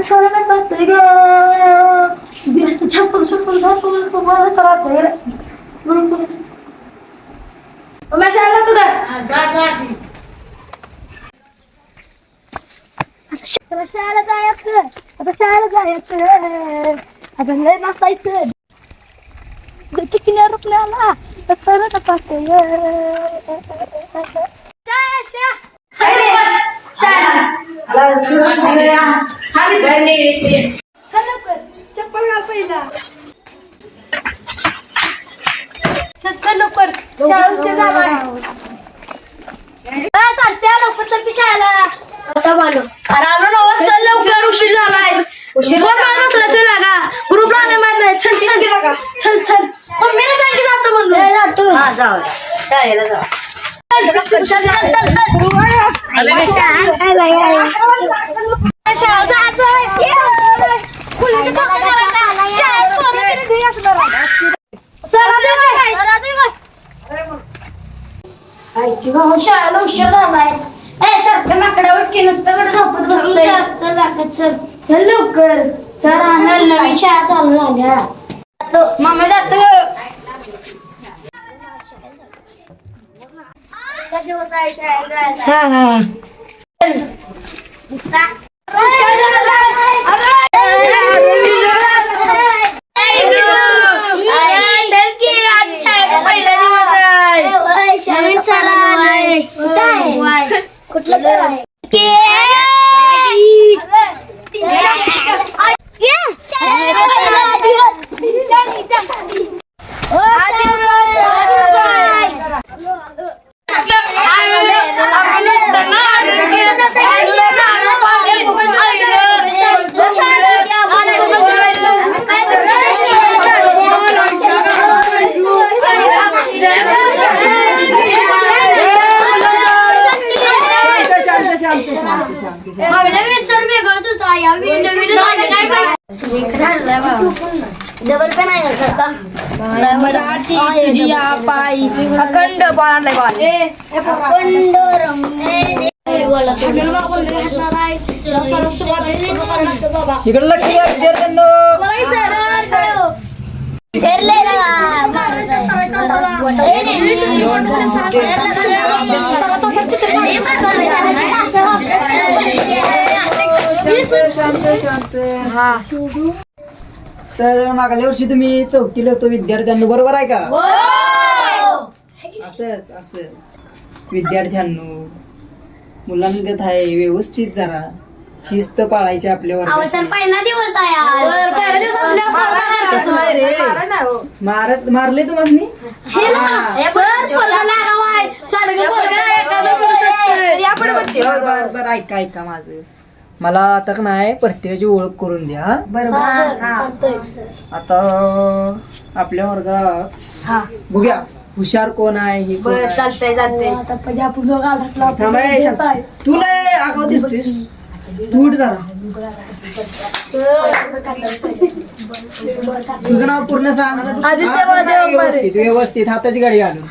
चला पाहते ग बिरात छापून छापून छापून छापून कराते मग शाळेला तुझं आता शाळेला जायचं आता शाळेला जायचं आता लय नाचायचं चिकन्या रुपल्याला चला पाहते चप्पल घाल पहिला. चल चल लवकर. चालते लवकर चलते शाळेला. आता मालो अरे आलो ना चल लवकर उशीर झालाय. उशीर बसला? चल लागा. ग्रुपला नाही माहीत नाही. चल चल. चल चल. मम्मीने सांगितलं जातो म्हणून. जातो हा जाऊ शाळेला जाऊ चल चल चल चल चल शाळेत शाळेला उशीर झालाय ए सारख्या की नुसतं झोपत बसलोय चल. चल लवकर सर आणायला नवीन शाळा चालू झाल्या मम्मी जातो दिवस आहे शाळेला कुठलं आहे. जायला. डबल पेन आहे मराठी तुझी पायी अखंड बाळाला बाळ अखंड रमणे इकडे लक्ष द्या विद्यार्थ्यांनो शांत शांत हा. तर मागल्या वर्षी तुम्ही चौथीला होतो विद्यार्थ्यांनो बरोबर आहे का? असंच असंच. विद्यार्थ्यांनो मुलांमध्ये आहे व्यवस्थित जरा. शिस्त पाळायची आपल्या वर्गात पहिला दिवस आहे आज. नाही रे. मारत मारले तुम्हाला हे बघते. बर ऐका ऐका माझं. मला आता का नाही प्रत्येकाची ओळख करून द्या. आता आपल्या वर्गात बघूया हुशार कोण आहे हे कोण आहे? चालतंय चालतंय. थांब हे, शांत. तू लय आगाऊ दिसतोयस. तू उठ जरा. तुझं नाव पूर्ण सांग. आदित्य तुझं महादेव नाव. व्यवस्थित व्यवस्थित. हाताची गाडी घालून.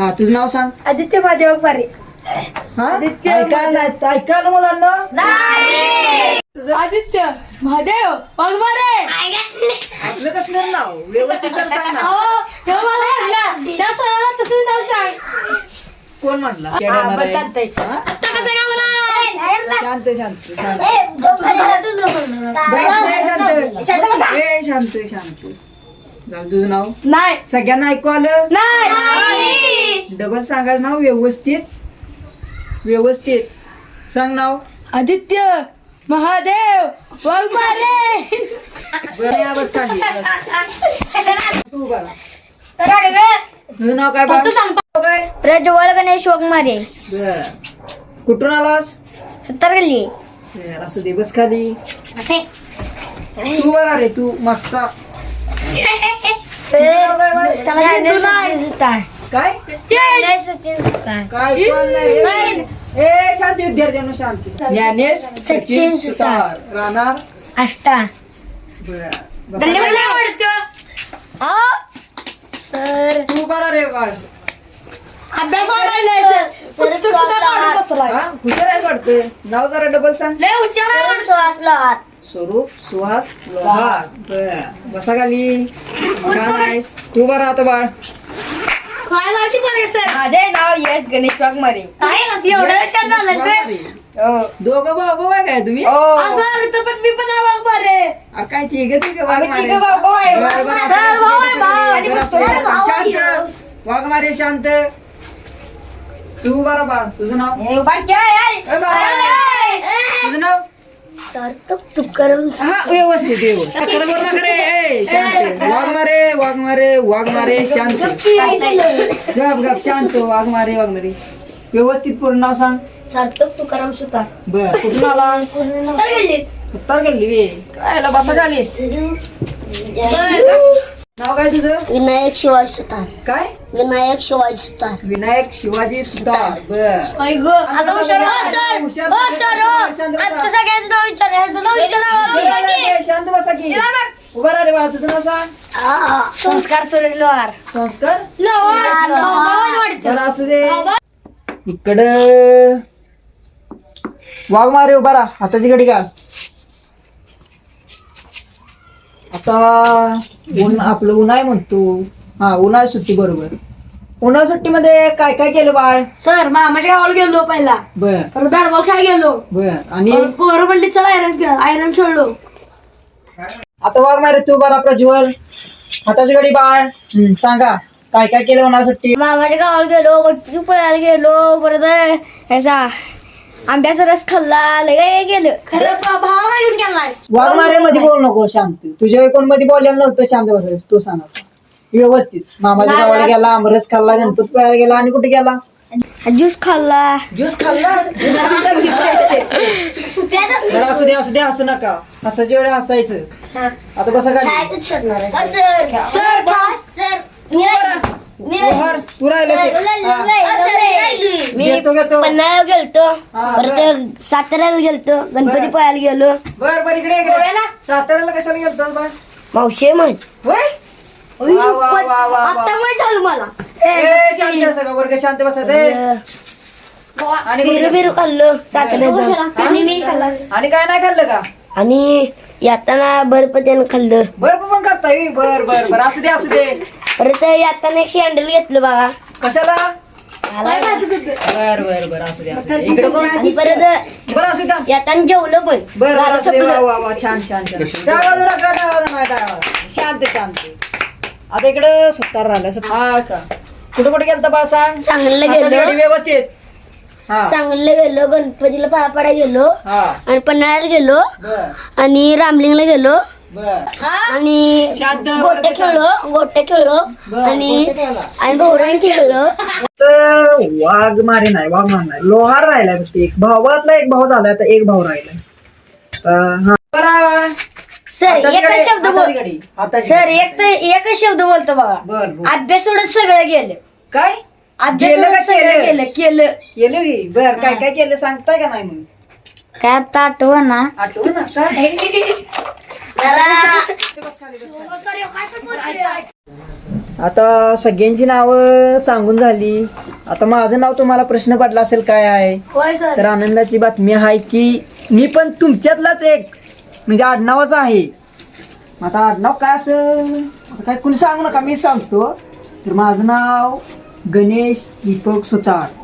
हा तुझं नाव सांग. आदित्य महादेव पारे ऐकायला नाही ऐकायला मुलांना? आदित्य महादेव वाघमारे आपलं कसलं नाव? व्यवस्थित तर सांग ना. त्या सराला तसं नाव सांग. कोण म्हटलं? हा. हा? आता कसं काय मला शांत शांत शांत. शांत. ए, शांत तुझं नाव? नाही. सगळ्यांना ऐकू आलं? नाही. डबल सांगायचं नाव व्यवस्थित. व्यवस्थित. सांग नाव. आदित्य महादेव वाघमारे बरं बस खाली. बस. तू बघा तुझं नाव काय बाळ? काय? प्रज्वल गणेश वाघमारे बर. कुठून आलास? सत्तर गल्ली बरं, असू दे बस खाली. तू बरा रे तू मागचा. काय? सचिन सुतार काय कळलं नाही रे? ए शांती विद्यार्थ्यांनो शांती. ज्ञानेश सचिन सुतार. राहणार? अष्टा. बर. बसा. सर. तू बरा रे बाळ. अभ्यास हा? हुशार आहेस वाटतं. नाव जरा डबल सांग. लय हुशार आहे. स्वरूप सुहास लोहार. बर. बसा खाली. छान आहेस. तू बरं आता बाळ. काय लावची पण सर? माझे नाव यश गणेश वाघमारे. एवढं विचार झालं सर हो. दोघं भाऊ भाऊ आहे काय तुम्ही? हो. तर पण मी पण अरे काय आहे ठीक आहे वाघ आम्ही मारे तिघं भाऊ भाऊ आहे. बरं, बरं, सर, भाऊ आहे, भाऊ. भाऊ आहे. शांत. वाघ मारे शांत. तू बरं बाळ. तुझं नाव? हे? बारके आहे, आहे. ए, बाळ. तुझं नाव? तुकाराम हा व्यवस्थित व्यवस्थित तक्रार करू नका रे ए, शांत. वाघ मारे वाघ मारे वाघ मारे शांत. गप गप शांत वाघ मारे वाघ मारे. व्यवस्थित पूर्ण नाव सांग. सार्थक तुकाराम सुतार बर कुठून आला? सुतार गेले. उत्तर गेली. वे काय बसा खाली नाव काय तुझं? विनायक शिवाजी सुतार. काय? विनायक शिवाजी सुतार. विनायक शिवाजी सुतार बर. हो, सर हो सर हो. आजचं सगळ्यांचं नाव विचार ह्याचं नाव विचारा शांत बसा की. उभा राहा रे बाळा तुझं नाव सांग. संस्कार सुरेश लोहार. संस्कार? असू दे. इकडं. वाघ मारे उभा राहा. हाताची घडी घाल. आता ऊन आपलं उन्हाळी म्हणतो. हा उन्हाळी सुट्टी बरोबर. उन्हाळी सुट्टीमध्ये काय काय केलं बाळ? सर मामाच्या गावाला गेलो पहिला. बर. परत बॅट बॉल खेळ गेलो. बर. आणि? परत पोरं म्हणली चला आयरन खेळ आयरन खेळलो. आता वाघ मारे तू बरा प्रज्वल. हाताची घडी बाळ. सांगा काय काय केलं उन्हाळी सुट्टी? मामाच्या गावाला गेलो गणपती पळायला गेलो परत ह्याचा आंब्याचा रस खाल्ला लय काय गेलं खरं भाव घेऊन गेलास. वाघ मारे मध्ये बोल नको शांत. तुझ्या कोणमध्ये बोलायला नव्हतं शांत बसायचं. तू सांग. आता. व्यवस्थित. मामाच्या गावाला गेला आमरस खाल्ला गणपत पाहायला गेला आणि कुठे गेला? ज्यूस खाल्ला. ज्यूस खाल्ला? ज्यूस खाल्ला बरं, असू दे असू दे हसू नका. हसायच्या वेळी हसायचं आता बसा खाली सर सर सर तू राहिलं मी घेतो गेलतो. हा, परत साताऱ्याला गेलतो. गणपती बरं. पळायला गेलो. बर बर इकडे इकडे. साताऱ्याला कशाला गेलतो बाळ? मावशे माहीत होय? वा, वा, वा, वा, वा. आता माहीत झालं मला. ए, शांत बसा का वर्ग शांत बसा. ते आणि कुठे बिरू गेलतो? बिरू खाल्लो. साताऱ्यात जाऊन. हा? आणि मी खाल्ला आणि काय नाही खाल्लं का? आणि येताना बर्फ त्यानं खाल्लं. बर पण करताय बर बर बर. असू दे असू दे. परत येताना एक शँडल घेतलं बघा कशाला? बर बर बर. असू दे असू दे इकडे कोण आणि परत बरं असू द्या. येताना जेवलं पण. बर बर गाणं असू दे. वा संपलं. वा वा. छान छान छान. डावा जरा का डावा जरा नाही डावा शांत शांत. आता इकडं सुतार राहिलं. सुत- हा. का कुठे कुठे गेलता बा सांग? सांगलीला हाताची गेलो. व्यवस्थित. हा. सांगलीला गेलो गणपतीला पायापाडा गेलो. हा. आणि पन्हाळ्याला गेलो. बर. आणि रामलिंगला गेलो. बर. आणि शांत गोटे खेळलो गोटे खेळलो. बरं, आणि खेळला. आणि भोवरण खेळलो. तर वाघ मारे नाही वाघ मार नाही. लोहार राहिलाय फक्त एक. भावातला एक भाऊ झालाय आता एक भाऊ राहिलाय. हा. सर एकच शब्द बोल. सर. एक तर एकच शब्द बोलतो बघा. बर. अभ्यास सोडत सगळं गेलं. काय? अभ्यास सगळं केलं? केलं. केलं बर काय काय केलं? सांगताय का नाही मग? काय आता आठव ना? आठवण ना? काय? आता सगळ्यांची नावं सांगून झाली. आता माझं नाव तुम्हाला प्रश्न पडला असेल काय आहे? होय सर. तर आनंदाची बातमी आहे की मी पण तुमच्यातलाच एक म्हणजे आडनावाचा आहे. मग आता आडनाव काय असं? आता काय कुणी सांगू नका मी सांगतो. तर माझं नाव गणेश दीपक सुतार.